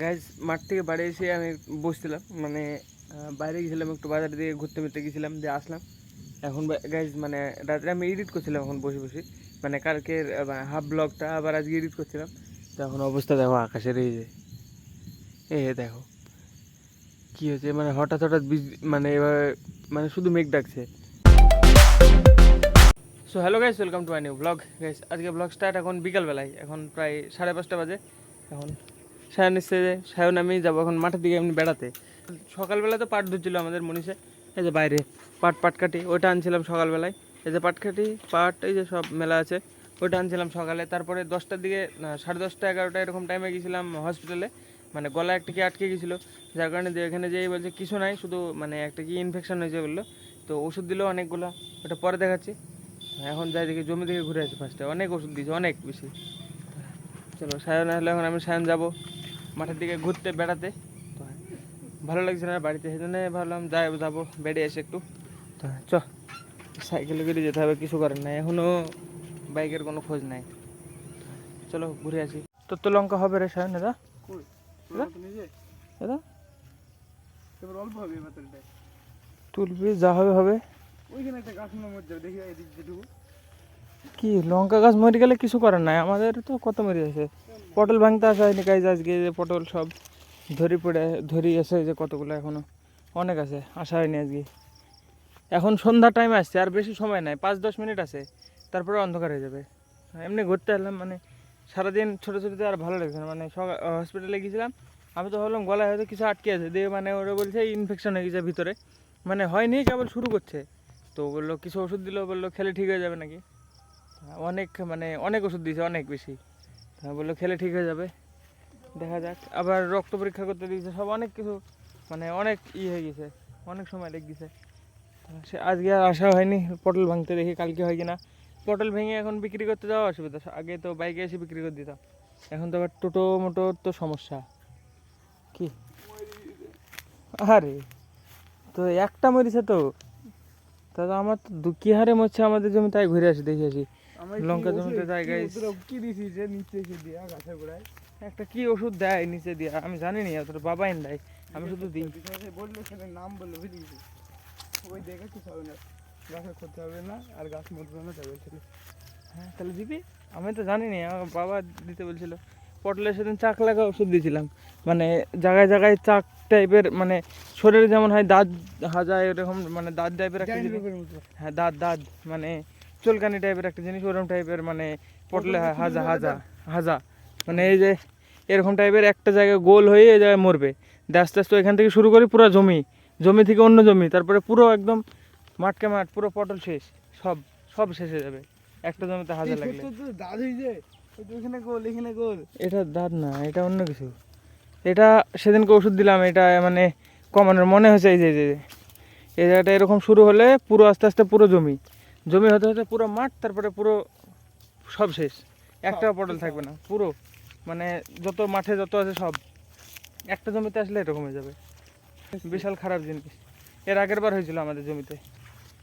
Guys মাঠ থেকে বাড়ি এসে আমি বসছিলাম মানে বাইরে গেছিলাম, একটু বাজার দিকে ঘুরতে ফিরতে গেছিলাম, দিয়ে আসলাম। এখন গাইজ মানে রাত্রে আমি এডিট করছিলাম এখন বসে বসে। মানে কালকের হাফ ব্লগটা আবার আজকে এডিট করছিলাম। তো এখন অবস্থা দেখো, আকাশের এই যে। এ, দেখো। কি হয়েছে মানে হঠাৎ হঠাৎ মানে এভাবে মানে শুধু মেঘ ডাকছে। So hello guys welcome to my new blog guys আজকে ব্লগ স্টার্ট এখন বিকালবেলায়, এখন প্রায় সাড়ে পাঁচটা বাজে। এখন সায়ন এসছে যে, সায়ন আমি যাব এখন মাঠের দিকে এমনি বেড়াতে। সকালবেলা তো পাট ধুচ্ছিল আমাদের মনীষে। এই যে বাইরে পাট পাট কাটি, ওইটা আনছিলাম সকালবেলায়। এই যে পাট কাটি, পাট, এই যে সব মেলা আছে, ওইটা আনছিলাম সকালে। তারপরে দশটার দিকে সাড়ে দশটা, এগারোটা এরকম টাইমে গেছিলাম হসপিটালে মানে গলা একটা কি আটকে গেছিল। যার কারণে এখানে যেই বলছে, কিছু নাই, শুধু মানে একটা কি ইনফেকশন হয়েছে বলল। তো ওষুধ দিলো অনেকগুলো, ওটা পরে দেখাচ্ছি। এখন যাই দেখি, জমি থেকে ঘুরে আসি ফার্স্টে অনেক ওষুধ দিয়েছে, অনেক বেশি। চলো, সায়ন আসলে এখন আমি সায়ন যাব। মাঠের দিকে ঘুরতে বেড়াতে। তো ভালো লাগছে না বাড়িতে সেই জন্য ভাবলাম যাই যাব বেড়ে এসে একটু। তো চ সাইকেলে করে যেতে হবে কিছু করার নাই। এখনও বাইকের কোনো খোঁজ নাই। চলো ঘুরে আসি। তোর তো লঙ্কা হবে রে সায়ন দাদা। দাদা? হবে তুলবি যা হবে হবে। কি লঙ্কা গাছ মরে গেলে কিছু করার নাই? আমাদের তো কত মরে আছে পটল ভাঙতে আসা হয়নি কাজ আজকে যে পটল সব ধরি পড়ে, ধরি এসে যে কতগুলো এখনও। অনেক আছে, আসা হয়নি আজকে। এখন সন্ধ্যা টাইম আসছে, আর বেশি সময় নাই, পাঁচ দশ মিনিট আছে, তারপরে অন্ধকার হয়ে যাবে। এমনি ঘুরতে এলাম মানে সারাদিন ছোটো ছোটোতে আর ভালো লাগছে না মানে হসপিটালে গেছিলাম, আমি তো ভাবলাম গলায় হয়তো কিছু আটকে আছে, দিয়ে মানে ওরা বলছে ইনফেকশন হয়ে গেছে ভিতরে। মানে হয়নি, কেবল শুরু করছে। তো বলল, কিছু ওষুধ দিলো, বলল, খেলে ঠিক হয়ে যাবে নাকি? অনেক মানে অনেক ওষুধ দিয়েছে, অনেক বেশি। তা বলল খেলে ঠিক হয়ে যাবে। দেখা যাক। আবার রক্ত পরীক্ষা করতে দিয়েছে, সব অনেক কিছু মানে অনেক ই হয়ে গেছে, অনেক সময় লেগে গেছে। সে আজকে আর আসা হয়নি, পটল ভাঙতে দেখি কালকে হয় কিনা। পটল ভেঙে এখন বিক্রি করতে যাওয়া অসুবিধা, আগে তো বাইকে এসে বিক্রি করে দিতাম। এখন তো আবার টোটো মোটো তো সমস্যা। কি? আরে, তো একটা মরিছে তো। দাদা আমার তো দু- কি হারে মরছে আমাদের জমি, তাই ঘুরে আসি, দেখে আসি। লঙ্কা জমিতে। কি দিছিস যে নিচে এসে দিয়া গাছের গোড়ায়? একটা কি ওষুধ দেয় নিচে দিয়ে? আমি জানি না তোর বাবা এনে দেয় আমি শুধু দিই। বলল সেটা নাম বলল বুঝলি? ওই দেখে কিছু হবে না। ক্ষতি হবে না আর গাছ মরবে না যাবে ছেলে হ্যাঁ তাহলে দিবি? আমি তো জানি না আমার বাবা দিতে বলছিল। পটলের সেদিন চাক লাগা ওষুধ দিয়েছিলাম মানে জায়গায় জায়গায় চাক টাইপের মানে শরীরে যেমন হয় দাঁত হাজা এরকম মানে দাঁত টাইপের একটা হ্যাঁ দাঁত দাঁত মানে চুলকানি টাইপের একটা জিনিস ওরকম টাইপের মানে পটলে হাজা হাজা হাজা। মানে এই যে এরকম টাইপের একটা জায়গায় গোল হয়ে এই জায়গায় মরবে। দিয়ে আস্তে আস্তে এখান থেকে শুরু করি পুরো জমি। জমি থেকে অন্য জমি তারপরে পুরো একদম মাঠকে মাঠ পুরো পটল শেষ। সব সব শেষ হয়ে যাবে। একটা জমিতে হাজা লাগলে। দাদ হয়েছে ওইখানে গোল এখানে গোল। এটা দাঁত না এটা অন্য কিছু। এটা সেদিনকে ওষুধ দিলাম এটা মানে কমানোর মনে হয়েছে এই যে এই জায়গাটা এরকম শুরু হলে পুরো আস্তে আস্তে পুরো জমি। জমি হতে হতে পুরো মাঠ তারপরে পুরো সব শেষ। একটা পটল থাকবে না পুরো। মানে যত মাঠে যত আছে সব। একটা জমিতে আসলে এরকম হয়ে যাবে। বিশাল খারাপ জিনিস। এর আগের বার হয়েছিল আমাদের জমিতে।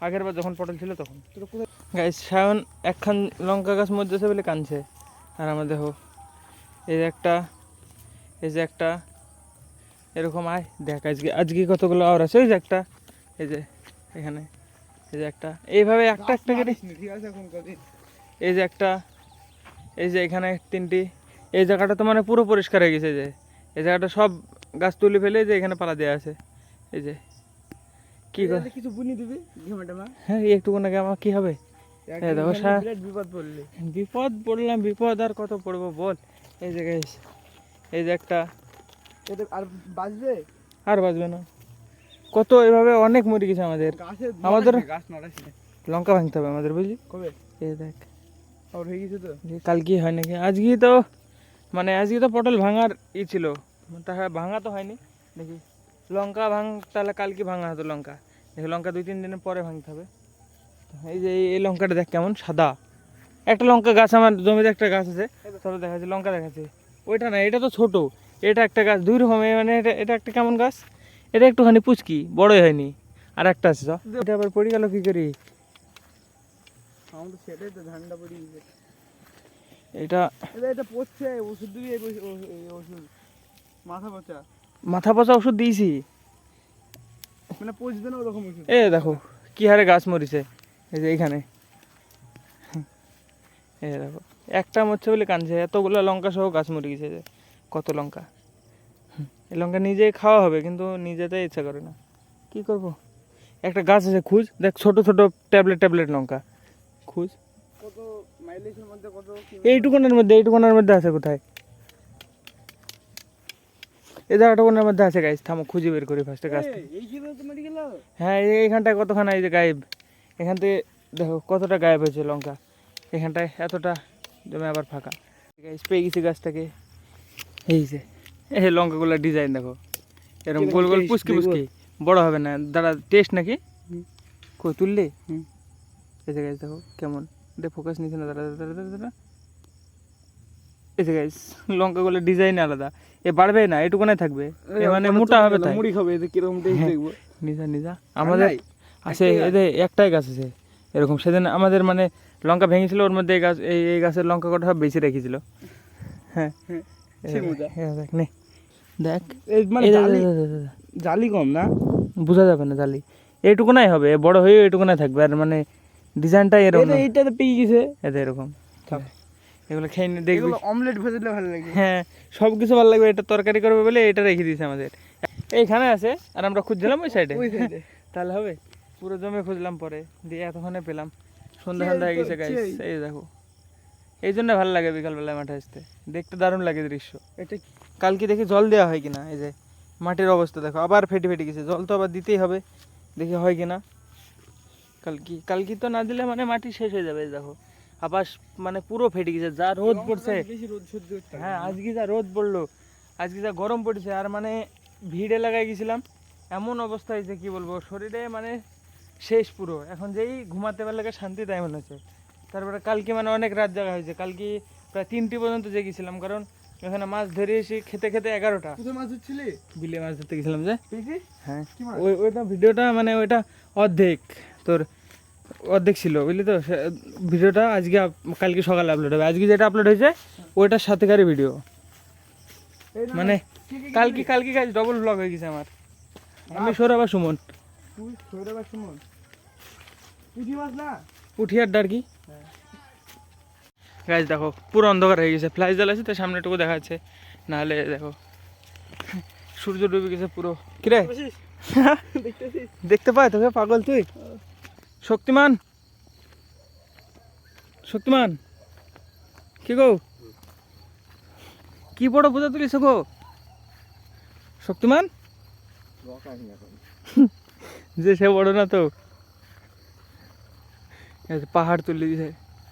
আগের বার যখন পটল ছিল তখন। গাইস সায়ন একখান লঙ্কা গাছ মধ্যে বলে কানছে আর আমাদের হোক। এই যে একটা এই যে একটা। এরকম আয়। দেখ আজকে আজকে কতগুলো আওয়ার আছে? ওই যে একটা। এই যে এখানে। এই যে একটা এইভাবে একটা একটা করে এই যে একটা এই যে এখানে তিনটি এই জায়গাটা তো মানে পুরো পরিষ্কার হয়ে গেছে যে। এই জায়গাটা সব গাছ তুলে ফেলে যে এখানে পালা দেওয়া আছে এই যে। কি কিছু বুনি দিবি হ্যাঁ আমার কি হবে? বিপদ পড়লে। বিপদ পড়লাম বিপদ আর কত পড়ব বল। এই যে গাইস এই যে একটা। আর বাজবে আর বাঁচবে না। কত এভাবে অনেক মরে গেছে আমাদের আমাদের-। লঙ্কা ভাঙতে হবে আমাদের বুঝলি? কবে? এই দেখ। আর হয়ে গেছে তো? কালকে হয় নাকি? আজকে তো মানে আজকে তো পটল ভাঙার ই ছিল। তাহলে ভাঙা তো হয়নি। দেখি। লঙ্কা ভাঙ তাহলে কালকে ভাঙা হতো লঙ্কা। দেখি লঙ্কা দুই তিন দিনের পরে ভাঙতে হবে। এই যে এই- লঙ্কাটা দেখ কেমন সাদা। একটা লঙ্কা গাছ আমার জমিতে একটা গাছ আছে। তবে দেখা। যাচ্ছে লঙ্কা দেখাচ্ছে। ওইটা না এটা তো ছোট। এটা একটা গাছ দুই রকম মানে এটা এটা একটা কেমন গাছ? এটা একটুখানি পুচকি বড়ই হয়নি। আর একটা আছে। এটা আবার পড়ে গেল কি করি? এটা এটা এটা পড়ছে ওষুধ এই ওষুধ মাথা পচা। মাথা পচা ওষুধ দিয়েছি। মানে পচবে না ওরকম ওষুধ। এ দেখো কি হারে গাছ মরিছে। এই যে এইখানে। এই দেখো একটা মরছে বলে কানছে এতগুলো লঙ্কা সহ গাছ মরে গেছে যে। কত লঙ্কা। এই লঙ্কা নিজেই খাওয়া হবে কিন্তু নিজেতে ইচ্ছা করে না। কি করব? একটা গাছ আছে খুঁজ। দেখ ছোট ছোট ট্যাবলেট ট্যাবলেট লঙ্কা। খুঁজ। এইটুকুনের মধ্যে এইটুকুনের মধ্যে আছে কোথায়? এই জায়গাটুকুনের মধ্যে আছে গাছ থামো খুঁজে বের করি ফার্স্টে গাছ হ্যাঁ এই- এইখানটায় কতখানা এই যে গায়েব। এখান থেকে দেখো কতটা গায়েব হয়েছে লঙ্কা। এখানটায় এতটা জমে আবার ফাঁকা। গাছ পেয়ে গেছি গাছটাকে। এই যে এই লঙ্কাগুলোর ডিজাইন দেখো। এরকম গোল গোল পুচকি পুচকি বড় হবে না। দাঁড়া টেস্ট নাকি। কই তুললি? যে গাছ দেখো কেমন। দে ফোকাস নিচ্ছে না দাঁড়া দাঁড়া দাঁড়া দাঁড়া যে গাছ লঙ্কাগুলোর ডিজাইন আলাদা। এ বাড়বে না এটুকুনে থাকবে। এ মানে মোটা হবে তাই। মুড়ি খাবে এতে কীরকম টেস্ট হ্যাঁ। দেখব? নিজা নিজা। আমাদের আছে একটাই গাছ? এদের একটাই গাছ আছে। এরকম সেদিন আমাদের মানে লঙ্কা ভেঙেছিল ওর মধ্যে এই গাছ এই গাছের লঙ্কা কটা সব বেশি রেখেছিল। হ্যাঁ। দেখ, নে। দেখ মানে জালি কম না? বোঝা যাবে না জালি। এইটুকুনাই হবে বড় হয়ে এইটুকুনাই থাকবে আর মানে ডিজাইনটাই এরকম পেয়ে গেছে। এরকম। এগুলো খেয়ে নি দেখবি। অমলেট ভেজলে ভালো লাগে। হ্যাঁ সব কিছু ভালো লাগবে এটা তরকারি করবে বলে এটা রেখে দিয়েছে আমাদের। এইখানে আছে আর আমরা খুঁজছিলাম ওই সাইডে তাহলে হবে পুরো জমে খুঁজলাম পরে দিয়ে এতক্ষণে পেলাম। সন্ধ্যা সন্ধ্যা হয়ে গেছে গাইস এই দেখো। এই জন্য ভালো লাগে বিকালবেলায় মাঠে আসতে। দেখতে দারুণ লাগে দৃশ্য। এটা কালকে দেখি জল দেওয়া হয় কিনা এই যে মাটির অবস্থা দেখো আবার ফেটে ফেটে গেছে। জল তো আবার দিতেই হবে দেখি হয় কিনা। কালকি কালকি তো না দিলে মানে মাটি শেষ হয়ে যাবে দেখো। আবার মানে পুরো ফেটে গেছে যা রোদ পড়ছে। হ্যাঁ আজকে যা রোদ পড়ল আজকে যা গরম পড়েছে আর মানে ভিড়ে লাগাই গেছিলাম এমন অবস্থা হয়েছে কি বলব শরীরে মানে শেষ পুরো। এখন যেই ঘুমাতে পারলে শান্তি তাই মনে হচ্ছে। তারপরে কালকে মানে অনেক রাত জাগা হয়েছে। কালকে প্রায় তিনটি পর্যন্ত জেগেছিলাম কারণ এখানে মাছ ধরে এসে খেতে খেতে এগারোটা। মাছ বিলে মাছ ধরতে গেছিলাম যে। হ্যাঁ। ওই ওইটা ভিডিওটা মানে ওইটা অর্ধেক। তোর অর্ধেক ছিল বুঝলি তো? ভিডিওটা আজকে কালকে সকালে আপলোড হবে। আজকে যেটা আপলোড হয়েছে ওইটার সাথেকারই ভিডিও মানে কি কি কালকে কালকে কাজ ডবল ব্লগ হয়ে গেছে আমার। আমি সৌরভ আর সুমন। তুই সৌরভ আর সুমন। পুঁটি মাছ না? আর ডারকি। হ্যাঁ। গাছ দেখো পুরো অন্ধকার হয়ে গেছে। ফ্ল্যাশ জ্বালাচ্ছে তো সামনেটুকু দেখা যাচ্ছে নাহলে দেখো সূর্য ডুবে গেছে পুরো। কিরে দেখতে পাই তোকে পাগল তুই? শক্তিমান? শক্তিমান? কি গো? কি বড় বোঝা তুলিস গো? শক্তিমান? যে সে বড় না তো। পাহাড় তুলে দিয়েছে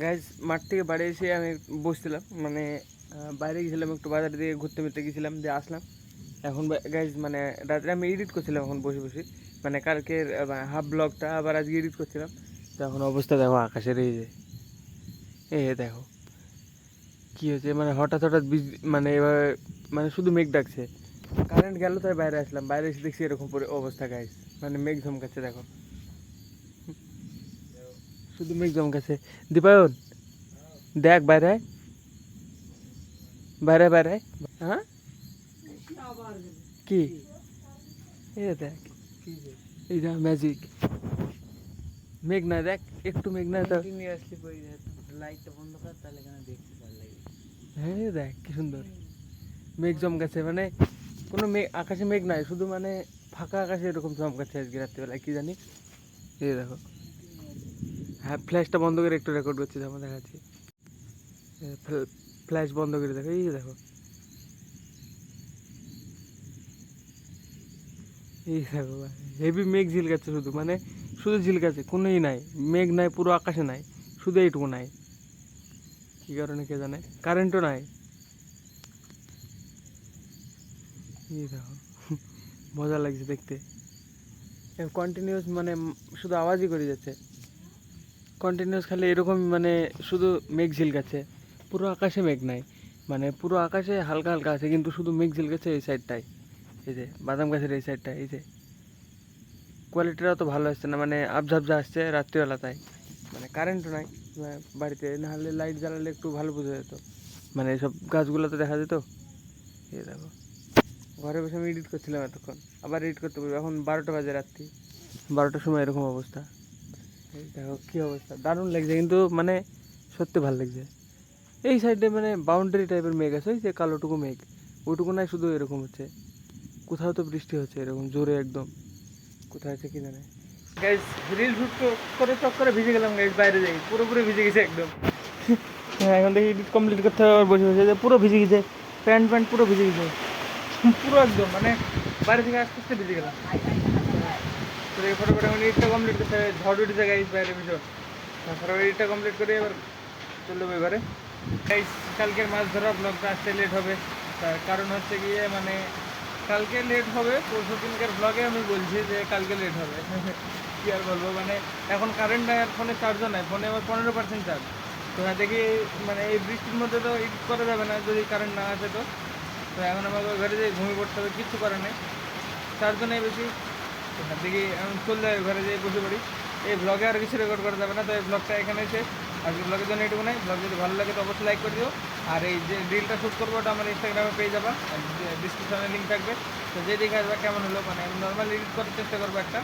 গাইজ মাঠ থেকে বাড়ি এসে আমি বসছিলাম মানে বাইরে গেছিলাম, একটু বাজার দিকে ঘুরতে ফিরতে গেছিলাম, দিয়ে আসলাম। এখন গাইজ মানে রাত্রে আমি এডিট করছিলাম এখন বসে বসে। মানে কালকের হাফ ব্লগটা আবার আজকে এডিট করছিলাম। তো এখন অবস্থা দেখো, আকাশের এই যে। এ, দেখো, কি হয়েছে মানে হঠাৎ হঠাৎ বিজ- মানে এবার মানে শুধু মেঘ ডাকছে। কারেন্ট গেল, তাই বাইরে আসলাম। বাইরে এসে দেখছি এরকম অবস্থা গাইস মানে মেঘ ধমকাচ্ছে, দেখো। শুধু মেঘ ধমকাচ্ছে দীপায়ন দেখ বাইরে। বাইরে বাইরে। হ্যাঁ? কি? এ দেখ। যা ম্যাজিক মেঘ না দেখ একটু মেঘ না কন্টিনিউয়াসলি কই লাইটটা বন্ধ কর তাহলে কেন দেখতে ভালো লাগে হ্যাঁ দেখ কি সুন্দর। মেঘ জমকাচ্ছে মানে কোনো মেঘ আকাশে মেঘ নাই শুধু মানে ফাঁকা আকাশে এরকম চমকাচ্ছে আজকে রাত্রিবেলায় কি জানি। এই দেখো। হ্যাঁ ফ্ল্যাশটা বন্ধ করে একটু রেকর্ড করছি তখন দেখাচ্ছি। ফ্ল্যাশ বন্ধ করে দেখো, এই যে দেখো। এই দেখো হেভি মেঘ ঝিলকাচ্ছে শুধু মানে শুধু ঝিলকাচ্ছে, কোনোই নাই। মেঘ নাই, পুরো আকাশে নাই, শুধু এইটুকু নাই। কি কারণে কে জানে? কারেন্টও নাই। এই দেখো, মজা লাগছে দেখতে। কন্টিনিউস মানে শুধু আওয়াজই করে যাচ্ছে। কন্টিনিউয়াস খালি এরকম মানে শুধু মেঘ ঝিলকাচ্ছে। পুরো আকাশে মেঘ নাই। মানে পুরো আকাশে হালকা হালকা আছে, কিন্তু শুধু মেঘ ঝিলকাচ্ছে এই সাইডটাই এই যে, বাদাম গাছের এই সাইডটা এই যে। কোয়ালিটিটা তো ভালো আসছে না মানে আবঝাবঝা আসছে রাত্রিবেলা তাই মানে কারেন্টও নাই বাড়িতে নাহলে লাইট জ্বালালে একটু ভালো বোঝা যেত। মানে সব গাছগুলো তো দেখা যেত। এই দেখো। ঘরে বসে আমি এডিট করছিলাম এতক্ষণ। আবার এডিট করতে পারব এখন বারোটা বাজে রাত্রি। বারোটার সময় এরকম অবস্থা। দেখো, কী অবস্থা? দারুণ লাগছে, কিন্তু মানে সত্যি ভালো লাগছে। এই সাইডে মানে বাউন্ডারি টাইপের মেঘ আছে, ওই যে কালোটুকু মেঘ। ওইটুকু নাই, শুধু এরকম হচ্ছে। কোথাও তো বৃষ্টি হচ্ছে এরকম, জোরে একদম। কোথায় আছে কি জানে। গাইজ রিল শুট করে, চক করে ভিজে গেলাম গাইজ বাইরে যাই। পুরোপুরি ভিজে গেছে একদম। হ্যাঁ এখন দেখি এডিট কমপ্লিট করতে হবে, আবার বসে বসে। পুরো ভিজে গেছে প্যান্ট প্যান্ট পুরো ভিজে গেছে। পুরো একদম মানে বাইরে থেকে আস্তে আস্তে ভিজে গেলাম। কমপ্লিট ঝড় উঠেছে কমপ্লিট করে এবার এবারে। কালকের মাছ ধরা ব্লগটা আসতে লেট হবে। তার কারণ হচ্ছে গিয়ে মানে কালকে লেট হবে, পরশু দিনকার ব্লগে আমি বলছি যে কালকে লেট হবে। কি আর বলব মানে এখন কারেন্ট আর ফোনে চার্জও নাই ফোনে আমার পনেরো পার্সেন্ট চার্জ তো হ্যাঁ দেখি মানে এই বৃষ্টির মধ্যে তো এডিট করা যাবে না, যদি কারেন্ট না আসে তো। তো এখন আমাকে ঘরে যেয়ে ঘুমিয়ে পড়তে হবে, কিচ্ছু করার নেই। চার্জও নেই বেশি দেখি আমি চলে যাই ঘরে যেয়ে বসে পড়ি। এই ব্লগে আর কিছু রেকর্ড করা যাবে না, তো এই ব্লগটা এখানে শেষ আজকে ব্লগের জন্য এটুকু নাই। ব্লগ যদি ভালো লাগে তো অবশ্যই লাইক করে দিও। আর এই যে রিলটা শ্যুট করব ওটা আমার ইনস্টাগ্রামে পেয়ে যাবা। ডিসক্রিপশনে লিঙ্ক থাকবে। তো যে দেখে আসবে কেমন হলো মানে আমি নর্মাল এডিট করার চেষ্টা করব একটা।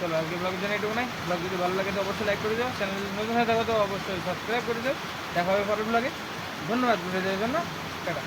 চলো, আজকে ব্লগের জন্য এটুকু নাই। ব্লগ যদি ভালো লাগে তো অবশ্যই লাইক করে দিও। চ্যানেল নতুন হয়ে থাকো তো অবশ্যই সাবস্ক্রাইব করে দিও। দেখা হবে পরের ব্লগে ধন্যবাদ ভিডিও দেওয়ার জন্য। টাটা।